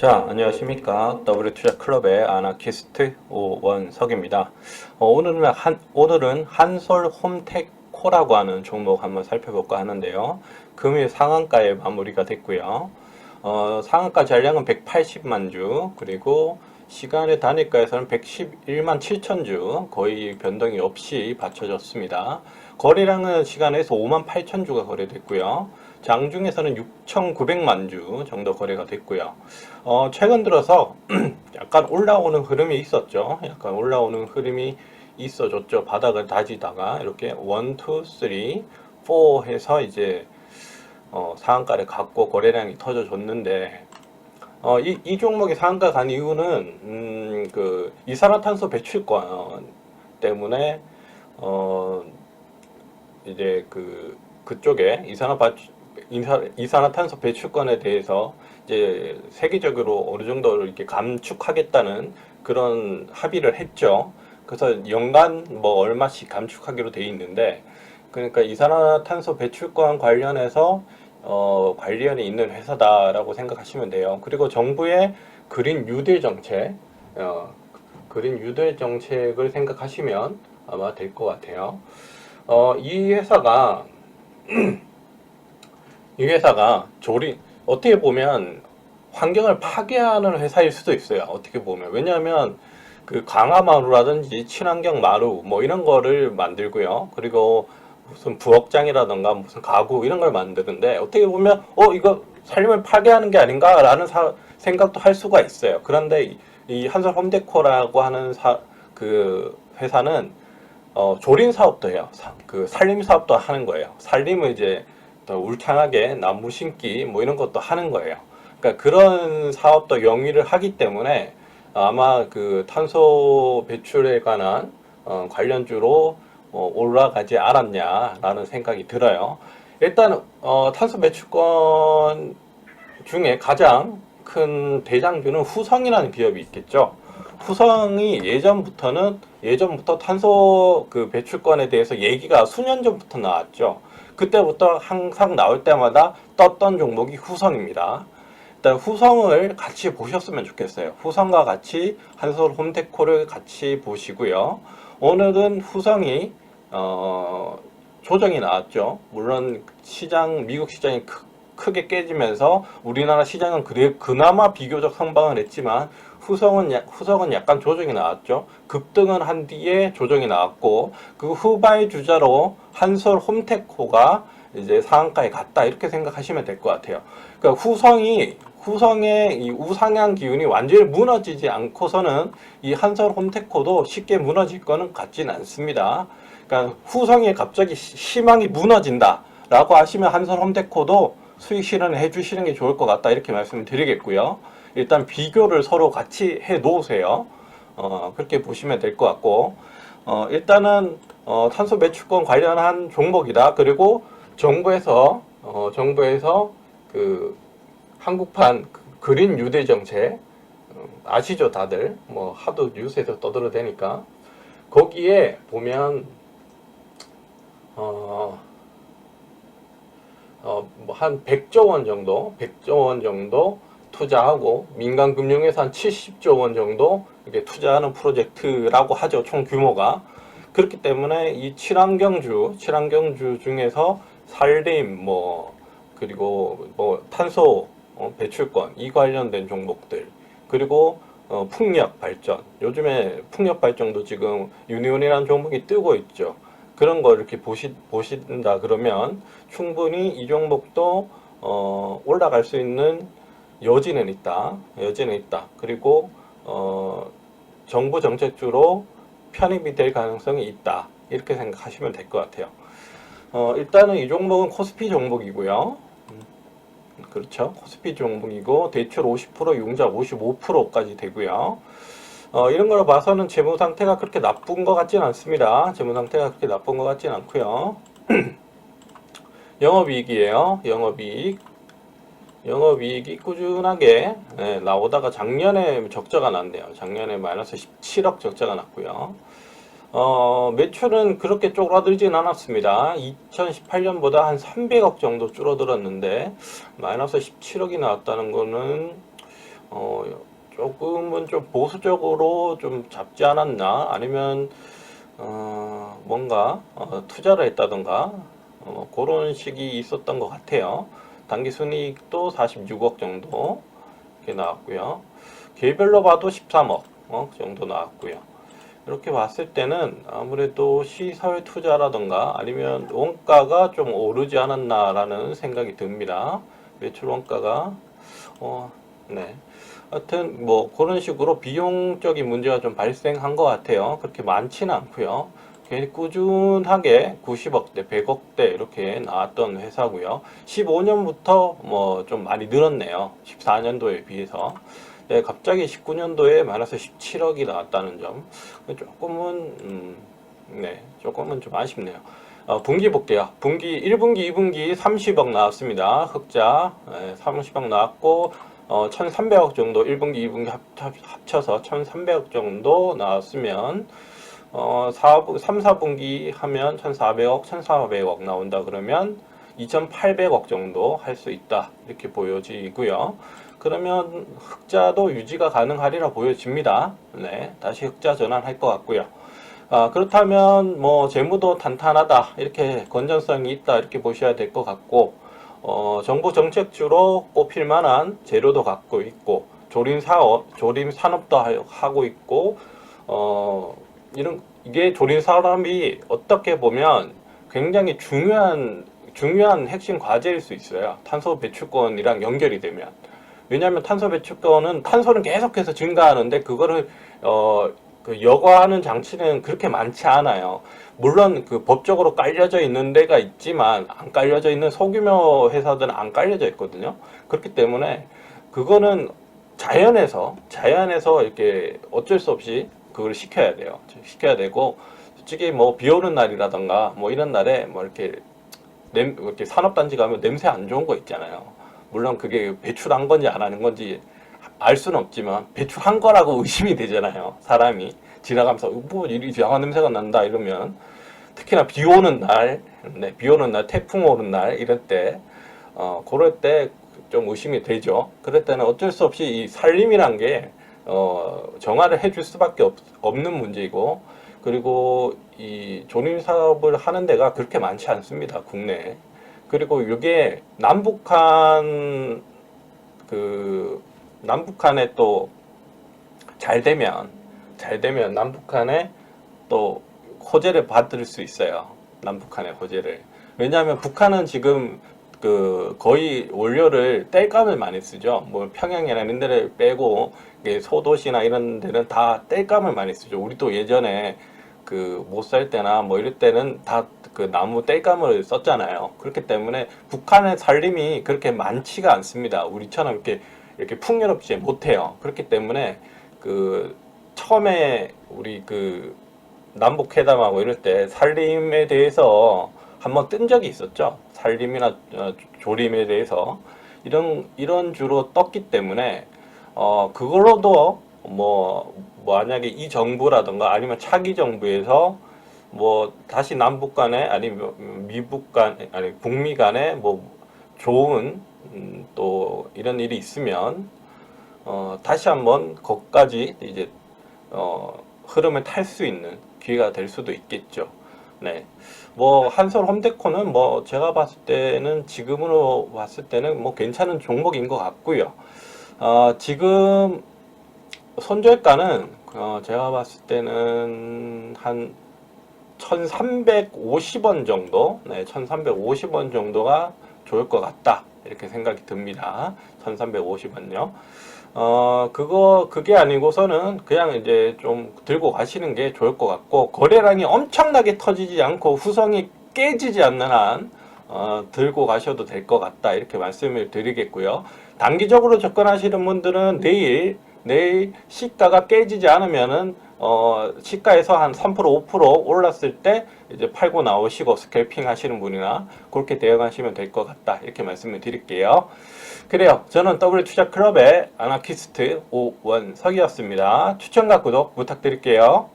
자, 안녕하십니까. W투자 클럽의 아나키스트 오원석입니다. 어, 오늘은 한, 오늘은 한솔 홈테코라고 하는 종목 한번 살펴볼까 하는데요. 금일 상한가에 마무리가 됐고요. 어, 상한가 잔량은 180만 주, 그리고 시간의 단위가에서는 111만 7천 주, 거의 변동이 없이 받쳐졌습니다. 거래량은 시간에서 5만 8천 주가 거래됐고요. 장중에서는 6,900만 주 정도 거래가 됐고요. 어, 최근 들어서 약간 올라오는 흐름이 있었죠. 약간 올라오는 흐름이 있어졌죠. 바닥을 다지다가 이렇게 1, 2, 3, 4 해서 이제 어, 상한가를 갖고 거래량이 터져줬는데 어, 이, 이 종목이 상한가 간 이유는 음, 그 이산화탄소 배출권 때문에 어, 이제 그 그쪽에 이산화 이산화 탄소 배출권에 대해서 이제 세계적으로 어느 정도 이렇게 감축하겠다는 그런 합의를 했죠. 그래서 연간 뭐 얼마씩 감축하기로 돼 있는데 그러니까 이산화탄소 배출권 관련해서 어, 관련이 있는 회사다라고 생각하시면 돼요. 그리고 정부의 그린 뉴딜 정책, 어, 그린 뉴딜 정책을 생각하시면 아마 될 것 같아요. 어, 이 회사가 이 회사가 조리 어떻게 보면 환경을 파괴하는 회사일 수도 있어요. 어떻게 보면 왜냐하면 그 강화 마루라든지 친환경 마루 뭐 이런 거를 만들고요. 그리고 무슨 부엌장이라던가 무슨 가구 이런 걸 만드는데 어떻게 보면 어 이거 삶을 파괴하는 게 아닌가라는 사, 생각도 할 수가 있어요. 그런데 이, 이 한솔 홈데코라고 하는 사, 그 회사는 어, 조린 사업도 해요. 사, 그 살림 사업도 하는 거예요. 살림을 이제 더 울창하게 나무 심기 뭐 이런 것도 하는 거예요. 그러니까 그런 사업도 영위를 하기 때문에 아마 그 탄소 배출에 관한 어, 관련주로 어, 올라가지 않았냐라는 생각이 들어요. 일단 어, 탄소 배출권 중에 가장 큰 대장주는 후성이라는 기업이 있겠죠. 후성이 예전부터는 예전부터 탄소 그 배출권에 대해서 얘기가 수년 전부터 나왔죠. 그때부터 항상 나올 때마다 떴던 종목이 후성입니다. 일단 후성을 같이 보셨으면 좋겠어요. 후성과 같이 한솔 홈테코를 같이 보시고요. 오늘은 후성이 어, 조정이 나왔죠. 물론 시장 미국 시장이 크, 크게 깨지면서 우리나라 시장은 그래 그나마 비교적 선방을 했지만 후성은 후성은 약간 조정이 나왔죠. 급등은 한 뒤에 조정이 나왔고 그 후발 주자로 한솔 홈테코가 이제 상한가에 갔다 이렇게 생각하시면 될 것 같아요. 그러니까 후성이 후성의 이 우상향 기운이 완전히 무너지지 않고서는 이 한솔 홈테코도 쉽게 무너질 거는 같지는 않습니다. 그러니까 후성이 갑자기 희망이 무너진다 라고 하시면 한솔 홈테코도 수익 실현해 주시는 게 좋을 것 같다 이렇게 말씀을 드리겠고요. 일단 비교를 서로 같이 해 놓으세요. 어, 그렇게 보시면 될 것 같고 어, 일단은 어, 탄소 매출권 관련한 종목이다. 그리고 정부에서 어, 정부에서 그 한국판 그 그린 뉴딜 정책 어, 아시죠 다들 뭐 하도 뉴스에서 떠들어대니까 거기에 보면 어, 어, 뭐 한 100조 원 정도, 100조 원 정도 투자하고 민간 금융에서 한 70조 원 정도 이렇게 투자하는 프로젝트라고 하죠. 총 규모가. 그렇기 때문에 이 친환경주, 친환경주 중에서 산림 뭐 그리고 뭐 탄소 어, 배출권 이 관련된 종목들 그리고 어, 풍력 발전 요즘에 풍력 발전도 지금 유니온이라는 종목이 뜨고 있죠. 그런 거 이렇게 보시, 보신다 그러면 충분히 이 종목도 어, 올라갈 수 있는 여지는 있다. 여지는 있다. 그리고 어, 정부 정책주로 편입이 될 가능성이 있다. 이렇게 생각하시면 될 것 같아요. 어, 일단은 이 종목은 코스피 종목이고요. 음, 그렇죠. 코스피 종목이고 대출 50%, 융자 55%까지 되고요. 어, 이런 걸 봐서는 재무 상태가 그렇게 나쁜 것 같지는 않습니다. 재무 상태가 그렇게 나쁜 것 같지는 않고요. 영업이익이에요. 영업이익. 영업이익이 꾸준하게 네, 나오다가 작년에 적자가 났네요. 작년에 마이너스 17억 적자가 났고요. 어, 매출은 그렇게 쪼그라들진 않았습니다. 2018년보다 한 300억 정도 줄어들었는데 마이너스 17억이 나왔다는 거는 어, 조금은 좀 보수적으로 좀 잡지 않았나 아니면 어, 뭔가 어, 투자를 했다던가 어, 그런 식이 있었던 것 같아요. 단기 순이익도 46억 정도 이렇게 나왔고요. 개별로 봐도 13억 어, 정도 나왔고요. 이렇게 봤을 때는 아무래도 시사회 투자라던가 아니면 원가가 좀 오르지 않았나라는 생각이 듭니다. 매출 원가가 어, 네. 하여튼 뭐 그런 식으로 비용적인 문제가 좀 발생한 것 같아요. 그렇게 많지는 않고요. 꾸준하게 90억대, 100억대 이렇게 나왔던 회사고요. 15년부터 뭐 좀 많이 늘었네요. 14년도에 비해서. 네, 갑자기 19년도에 마이너스 17억이 나왔다는 점 조금은 음, 네, 조금은 좀 아쉽네요. 어, 분기 볼게요. 분기 1분기, 2분기 30억 나왔습니다. 흑자 네, 30억 나왔고 어, 1,300억 정도 1분기, 2분기 합, 합, 합쳐서 1,300억 정도 나왔으면 어, 4, 3, 4분기 하면 1,400억, 1,400억 나온다 그러면 2,800억 정도 할 수 있다 이렇게 보여지고요. 그러면 흑자도 유지가 가능하리라 보여집니다. 네, 다시 흑자 전환할 것 같고요. 아, 그렇다면 뭐 재무도 탄탄하다 이렇게 건전성이 있다 이렇게 보셔야 될 것 같고 어, 정부 정책주로 꼽힐 만한 재료도 갖고 있고 조림 사업, 조림 산업도 하- 하고 있고 어, 이런 이게 조림 산업이 어떻게 보면 굉장히 중요한 중요한 핵심 과제일 수 있어요. 탄소 배출권이랑 연결이 되면. 왜냐하면 탄소 배출권은 탄소는 계속해서 증가하는데 그거를 어, 그 여과하는 장치는 그렇게 많지 않아요. 물론 그 법적으로 깔려져 있는 데가 있지만 안 깔려져 있는 소규모 회사들은 안 깔려져 있거든요. 그렇기 때문에 그거는 자연에서 자연에서 이렇게 어쩔 수 없이 그걸 시켜야 돼요. 시켜야 되고 솔직히 뭐 비 오는 날이라던가 뭐 이런 날에 뭐 이렇게 냄 이렇게 산업단지 가면 냄새 안 좋은 거 있잖아요. 물론 그게 배출한 건지 안 하는 건지 알 수는 없지만 배출 한 거라고 의심이 되잖아요. 사람이 지나가면서 뭐 이리 이상한 냄새가 난다 이러면 특히나 비 오는 날, 네, 비 오는 날, 태풍 오는 날 이럴 때 어, 그럴 때 좀 의심이 되죠. 그럴 때는 어쩔 수 없이 이 살림이란 게 어, 정화를 해줄 수밖에 없, 없는 문제이고 그리고 이 조림 사업을 하는 데가 그렇게 많지 않습니다. 국내에. 그리고 이게 남북한 그 남북한에 또 잘 되면 잘 되면 남북한에 또 호재를 받을 수 있어요. 남북한의 호재를. 왜냐하면 북한은 지금 그 거의 원료를 땔감을 많이 쓰죠. 뭐 평양이나 이런 데를 빼고 소도시나 이런 데는 다 땔감을 많이 쓰죠. 우리도 예전에 그 못 살 때나 뭐 이럴 때는 다 그 나무 땔감을 썼잖아요. 그렇기 때문에 북한의 살림이 그렇게 많지가 않습니다. 우리처럼 이렇게 이렇게 풍요롭지 못해요. 그렇기 때문에 그 처음에 우리 그 남북 회담하고 이럴 때 살림에 대해서 한번 뜬 적이 있었죠. 살림이나 어, 조림에 대해서 이런 이런 주로 떴기 때문에 어 그걸로도 뭐 만약에 이 정부라든가 아니면 차기 정부에서 뭐 다시 남북 간에 아니면 미북 간 아니 북미 간에 뭐 좋은 음, 또 이런 일이 있으면 어 다시 한번 거기까지 이제 어 흐름을 탈 수 있는 기회가 될 수도 있겠죠. 네. 뭐 한솔 홈데코는 뭐 제가 봤을 때는 지금으로 봤을 때는 뭐 괜찮은 종목인 것 같고요. 어, 지금 손절가는 어, 제가 봤을 때는 한 1,350원 정도, 네, 1,350원 정도가 좋을 것 같다. 이렇게 생각이 듭니다. 1,350원요. 어, 그거, 그게 아니고서는 그냥 이제 좀 들고 가시는 게 좋을 것 같고, 거래량이 엄청나게 터지지 않고 후성이 깨지지 않는 한, 어, 들고 가셔도 될 것 같다. 이렇게 말씀을 드리겠고요. 단기적으로 접근하시는 분들은 내일, 내일 시가가 깨지지 않으면은, 어, 시가에서 한 3% 5% 올랐을 때 이제 팔고 나오시고 스캘핑 하시는 분이나 그렇게 대응하시면 될 것 같다. 이렇게 말씀을 드릴게요. 그래요. 저는 W 투자 클럽의 아나키스트 오원석이었습니다. 추천과 구독 부탁드릴게요.